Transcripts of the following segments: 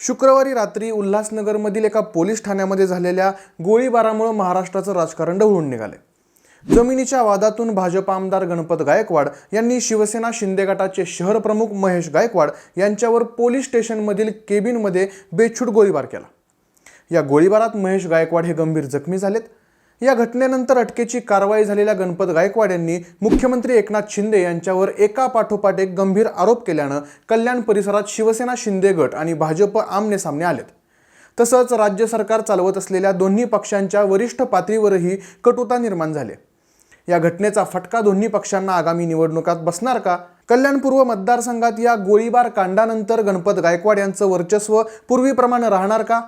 शुक्रवारी रात्री उल्हासनगरमधील एका पोलीस ठाण्यामध्ये झालेल्या गोळीबारामुळे महाराष्ट्राचं राजकारण ढवळून निघाले. जमिनीच्या वादातून भाजप आमदार गणपत गायकवाड यांनी शिवसेना शिंदे गटाचे शहर प्रमुख महेश गायकवाड यांच्यावर पोलीस स्टेशनमधील केबिनमध्ये बेछूट गोळीबार केला. या गोळीबारात महेश गायकवाड हे गंभीर जखमी झालेत. या घटनेनंतर अटकेची कारवाई झालेल्या गणपत गायकवाड यांनी मुख्यमंत्री एकनाथ शिंदे यांच्यावर एका पाठोपाठ एक गंभीर आरोप केल्यानं कल्याण परिसरात शिवसेना शिंदे गट आणि भाजप आमने सामने आलेत. तसंच राज्य सरकार चालवत असलेल्या दोन्ही पक्षांच्या वरिष्ठ पातळीवरही कटुता निर्माण झाले. या घटनेचा फटका दोन्ही पक्षांना आगामी निवडणुकात बसणार का? कल्याण पूर्व मतदारसंघात या गोळीबार कांडानंतर गणपत गायकवाड यांचं वर्चस्व पूर्वीप्रमाणे राहणार का?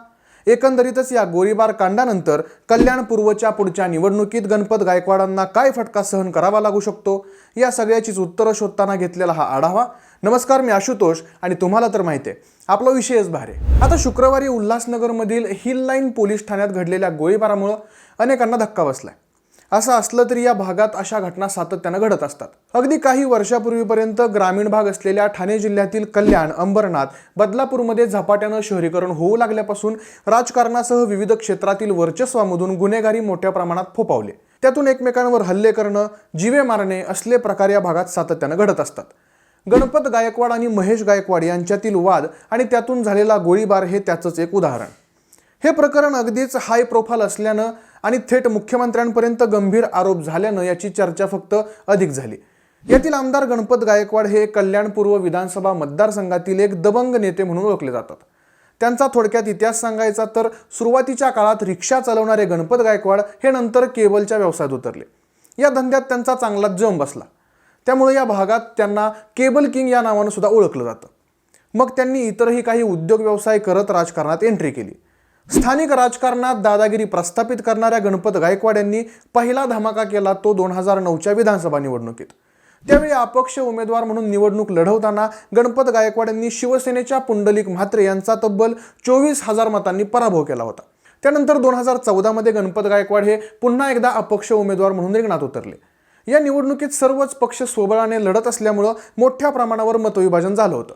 एकंदरीतच या गोळीबार कांडानंतर कल्याण पूर्वच्या पुढच्या निवडणुकीत गणपत गायकवाडांना काय फटका सहन करावा लागू शकतो? या सगळ्याचीच उत्तरं शोधताना घेतलेला हा आढावा. नमस्कार मी आशुतोष आणि तुम्हाला तर माहिती आहे. आपला विषयच भारे. आता शुक्रवारी उल्हासनगरमधील हिल लाईन पोलीस ठाण्यात घडलेल्या गोळीबारामुळं अनेकांना धक्का बसलाय. असं असलं तरी या भागात अशा घटना सातत्यानं घडत असतात. अगदी काही वर्षापूर्वीपर्यंत ग्रामीण भाग असलेल्या ठाणे जिल्ह्यातील कल्याण अंबरनाथ बदलापूरमध्ये झपाट्यानं शहरीकरण होऊ लागल्यापासून राजकारणासह विविध क्षेत्रातील वर्चस्वामधून गुन्हेगारी मोठ्या प्रमाणात फोपावले त्यातून एकमेकांवर हल्ले करणं जीवे मारणे असले प्रकार या भागात सातत्यानं घडत असतात. गणपत गायकवाड आणि महेश गायकवाड यांच्यातील वाद आणि त्यातून झालेला गोळीबार हे त्याचंच एक उदाहरण. हे प्रकरण अगदीच हाय प्रोफाईल असल्यानं आणि थेट मुख्यमंत्र्यांपर्यंत गंभीर आरोप झाल्यानं याची चर्चा फक्त अधिक झाली. यातील आमदार गणपत गायकवाड हे कल्याण पूर्व विधानसभा मतदारसंघातील एक दबंग नेते म्हणून ओळखले जातात. त्यांचा थोडक्यात इतिहास सांगायचा तर सुरुवातीच्या काळात रिक्षा चालवणारे गणपत गायकवाड हे नंतर केबलच्या व्यवसायात उतरले. या धंद्यात त्यांचा चांगला जम बसला. त्यामुळे या भागात त्यांना केबल किंग या नावानं सुद्धा ओळखलं जातं. मग त्यांनी इतरही काही उद्योग व्यवसाय करत राजकारणात एंट्री केली. स्थानिक राजकारणात दादागिरी प्रस्थापित करणाऱ्या गणपत गायकवाड यांनी पहिला धमाका केला तो दोन हजार नऊच्या विधानसभा निवडणुकीत. त्यावेळी अपक्ष उमेदवार म्हणून निवडणूक लढवताना गणपत गायकवाड यांनी शिवसेनेच्या पुंडलिक म्हात्रे यांचा तब्बल चोवीस हजार मतांनी पराभव केला होता. त्यानंतर दोन हजार चौदामध्ये गणपत गायकवाड हे पुन्हा एकदा अपक्ष उमेदवार म्हणून रिंगणात उतरले. या निवडणुकीत सर्वच पक्ष स्वबळाने लढत असल्यामुळं मोठ्या प्रमाणावर मतविभाजन झालं होतं.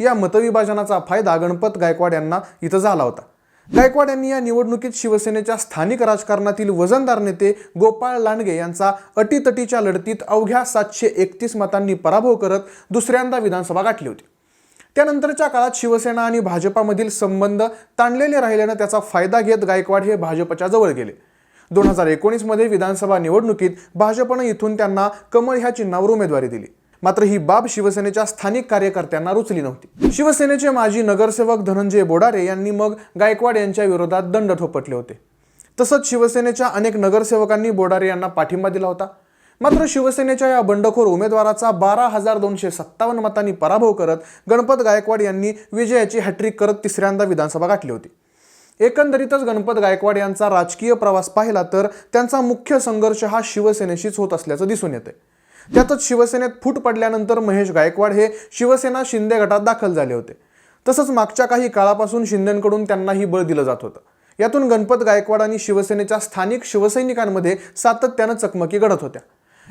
या मतविभाजनाचा फायदा गणपत गायकवाड यांना इथं झाला होता. गायकवाड यांनी या निवडणुकीत शिवसेनेच्या स्थानिक राजकारणातील वजनदार नेते गोपाळ लांडगे यांचा अटीतटीच्या लढतीत अवघ्या सातशे एकतीस मतांनी पराभव करत दुसऱ्यांदा विधानसभा गाठली होती. त्यानंतरच्या काळात शिवसेना आणि भाजपामधील संबंध ताणलेले राहिल्यानं त्याचा फायदा घेत गायकवाड हे भाजपच्या जवळ गेले. दोन हजार एकोणीसमध्ये विधानसभा निवडणुकीत भाजपनं इथून त्यांना कमळ ह्या चिन्हावर उमेदवारी दिली. मात्र ही बाब शिवसेनेच्या स्थानिक कार्यकर्त्यांना रुचली नव्हती. शिवसेनेचे माजी नगरसेवक धनंजय बोडारे यांनी मग गायकवाड यांच्या विरोधात दंड ठोपटले होते. तसंच शिवसेनेच्या अनेक नगरसेवकांनी बोडारे यांना पाठिंबा दिला होता. मात्र शिवसेनेच्या या बंडखोर उमेदवाराचा बारा हजार दोनशे सत्तावन्न मतांनी पराभव करत गणपत गायकवाड यांनी विजयाची हॅट्रिक करत तिसऱ्यांदा विधानसभा गाठली होती. एकंदरीतच गणपत गायकवाड यांचा राजकीय प्रवास पाहिला तर त्यांचा मुख्य संघर्ष हा शिवसेनेशीच होत असल्याचं दिसून येते त्यातच शिवसेनेत फूट पडल्यानंतर महेश गायकवाड हे शिवसेना शिंदे गटात दाखल झाले होते. तसंच मागच्या काही काळापासून शिंदेकडून त्यांनाही बळ दिलं जात होतं. यातून गणपत गायकवाड आणि शिवसेनेच्या स्थानिक शिवसैनिकांमध्ये सातत्यानं चकमकी घडत होत्या.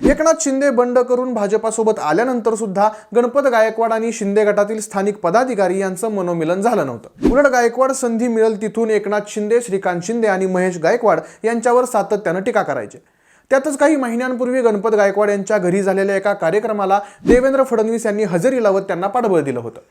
एकनाथ शिंदे बंड करून भाजपासोबत आल्यानंतर सुद्धा गणपत गायकवाड आणि शिंदे गटातील स्थानिक पदाधिकारी यांचं मनोमिलन झालं नव्हतं. उलट गायकवाड संधी मिळेल तिथून एकनाथ शिंदे श्रीकांत शिंदे आणि महेश गायकवाड यांच्यावर सातत्यानं टीका करायचे. त्यातच काही महिन्यांपूर्वी गणपत गायकवाड यांच्या घरी झालेल्या एका कार्यक्रमाला देवेंद्र फडणवीस यांनी हजेरी लावत त्यांना पाठबळ दिलं होतं.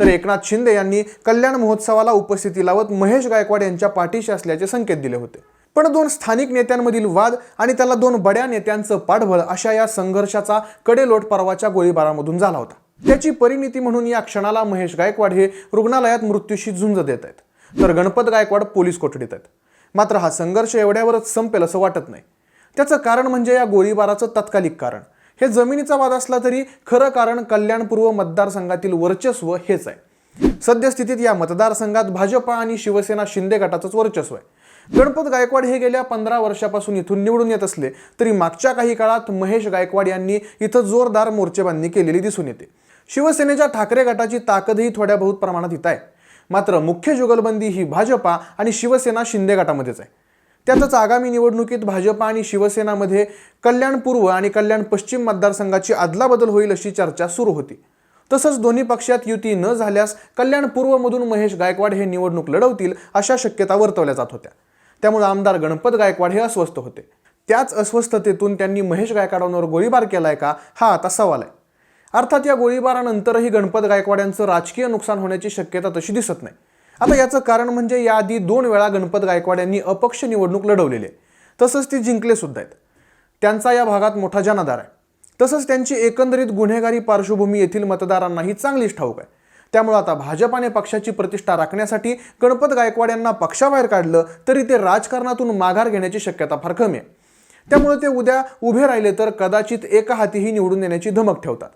तर एकनाथ शिंदे यांनी कल्याण महोत्सवाला उपस्थिती लावत महेश गायकवाड यांच्या पाठीशी असल्याचे संकेत दिले होते. पण दोन स्थानिक नेत्यांमधील वाद आणि त्याला दोन बड्या नेत्यांचं पाठबळ अशा या संघर्षाचा कडेलोट परवाच्या गोळीबारामधून झाला होता. त्याची परिणिती म्हणून या क्षणाला महेश गायकवाड हे रुग्णालयात मृत्यूशी झुंज देत आहेत तर गणपत गायकवाड पोलीस कोठडीत आहेत. मात्र हा संघर्ष एवढ्यावरच संपेल असं वाटत नाही. त्याचं कारण म्हणजे या गोळीबाराचं तत्कालिक कारण. हे जमिनीचा वाद असला तरी खरं कारण कल्याणपूर्व मतदारसंघातील वर्चस्व हेच आहे. सद्यस्थितीत या मतदारसंघात भाजपा आणि शिवसेना शिंदे गटाचंच वर्चस्व आहे. गणपत गायकवाड हे गेल्या पंधरा वर्षापासून इथून निवडून येत असले तरी मागच्या काही काळात महेश गायकवाड यांनी इथं जोरदार मोर्चेबांधणी केलेली दिसून येते. शिवसेनेच्या ठाकरे गटाची ताकदही थोड्या बहुत प्रमाणात इथं आहे. मात्र मुख्य जुगलबंदी ही भाजपा आणि शिवसेना शिंदे गटामध्येच आहे. त्यातच आगामी निवडणुकीत भाजपा आणि शिवसेनामध्ये कल्याण पूर्व आणि कल्याण पश्चिम मतदारसंघाची अदलाबदल होईल अशी चर्चा सुरू होती. तसंच दोन्ही पक्षात युती न झाल्यास कल्याण पूर्वमधून महेश गायकवाड हे निवडणूक लढवतील अशा शक्यता वर्तवल्या जात होत्या. त्यामुळे आमदार गणपत गायकवाड हे अस्वस्थ होते. त्याच अस्वस्थतेतून त्यांनी महेश गायकवाडांवर गोळीबार केलाय का? हा आता सवाल आहे. अर्थात या गोळीबारानंतरही गणपत गायकवाड यांचं राजकीय नुकसान होण्याची शक्यता तशी दिसत नाही. आता याचं कारण म्हणजे याआधी दोन वेळा गणपत गायकवाड यांनी अपक्ष निवडणूक लढवलेली आहे. तसंच ती जिंकले सुद्धा आहेत. त्यांचा या भागात मोठा जनाधार आहे. तसंच त्यांची एकंदरीत गुन्हेगारी पार्श्वभूमी येथील मतदारांनाही चांगलीच ठाऊक आहे. त्यामुळे आता भाजपाने पक्षाची प्रतिष्ठा राखण्यासाठी गणपत गायकवाड यांना पक्षाबाहेर काढलं तरी ते राजकारणातून माघार घेण्याची शक्यता फार कमी आहे. त्यामुळे ते उद्या उभे राहिले तर कदाचित एका हातीही निवडून देण्याची धमक ठेवतात.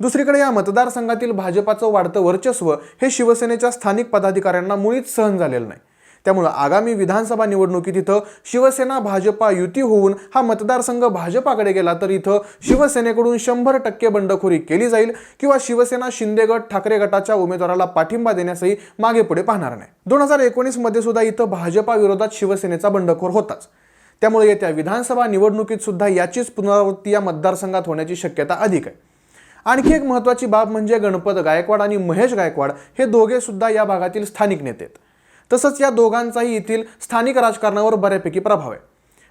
दुसरीकडे या मतदारसंघातील भाजपाचं वाढतं वर्चस्व हे शिवसेनेच्या स्थानिक पदाधिकाऱ्यांना मुळीच सहन झालेलं नाही. त्यामुळं आगामी विधानसभा निवडणुकीत इथं शिवसेना भाजपा युती होऊन हा मतदारसंघ भाजपाकडे गेला तर इथं शिवसेनेकडून शंभर टक्के बंडखोरी केली जाईल किंवा शिवसेना शिंदे गट ठाकरे गटाच्या उमेदवाराला पाठिंबा देण्यासही मागे पुढे पाहणार नाही. दोन हजार एकोणीसमध्ये सुद्धा इथं भाजपा विरोधात शिवसेनेचा बंडखोर होताच. त्यामुळे येत्या विधानसभा निवडणुकीत सुद्धा याचीच पुनरावृत्ती या मतदारसंघात होण्याची शक्यता अधिक आहे. आणखी एक महत्त्वाची बाब म्हणजे गणपत गायकवाड आणि महेश गायकवाड हे दोघे सुद्धा या भागातील स्थानिक नेते आहेत. तसंच या दोघांचाही येथील स्थानिक राजकारणावर बऱ्यापैकी प्रभाव आहे.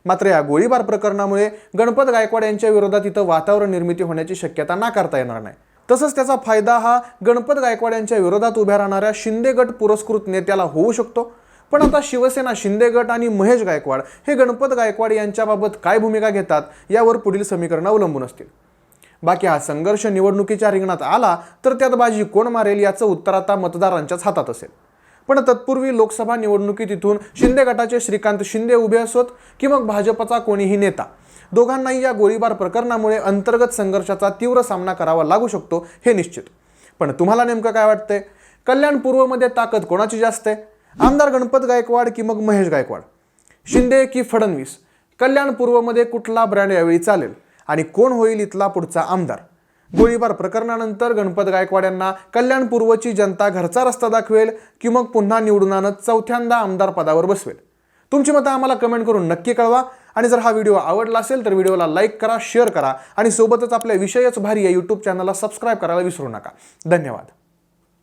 मात्र या गोळीबार प्रकरणामुळे गणपत गायकवाड यांच्या विरोधात इथं वातावरण निर्मिती होण्याची शक्यता नाकारता येणार नाही. तसंच त्याचा फायदा हा गणपत गायकवाड यांच्या विरोधात उभ्या राहणाऱ्या शिंदे गट पुरस्कृत नेत्याला होऊ शकतो. पण आता शिवसेना शिंदे गट आणि महेश गायकवाड हे गणपत गायकवाड यांच्याबाबत काय भूमिका घेतात यावर पुढील समीकरणं अवलंबून असतील. बाकी हा संघर्ष निवडणुकीच्या रिंगणात आला तर त्यात बाजी कोण मारेल याचं उत्तर आता मतदारांच्याच हातात असेल. पण तत्पूर्वी लोकसभा निवडणुकीत इथून शिंदे गटाचे श्रीकांत शिंदे उभे असोत की मग भाजपचा कोणीही नेता? दोघांनाही या गोळीबार प्रकरणामुळे अंतर्गत संघर्षाचा तीव्र सामना करावा लागू शकतो हे निश्चित. पण तुम्हाला नेमकं काय वाटतंय? कल्याण पूर्वमध्ये ताकद कोणाची जास्त आहे? आमदार गणपत गायकवाड की मग महेश गायकवाड? शिंदे की फडणवीस? कल्याण पूर्वमध्ये कुठला ब्रँड यावेळी चालेल? आणि कोण होईल इथला पुढचा आमदार? गोळीबार प्रकरणानंतर गणपत गायकवाड यांना कल्याण पूर्वची जनता घरचा रस्ता दाखवेल की मग पुन्हा निवडून आणत चौथ्यांदा आमदार पदावर बसवेल? तुमची मतं आम्हाला कमेंट करून नक्की कळवा. आणि जर हा व्हिडिओ आवडला असेल तर व्हिडिओला लाईक करा शेअर करा आणि सोबतच आपल्या विषयच भारी या यूट्यूब चॅनलला सबस्क्राईब करायला विसरू नका. धन्यवाद.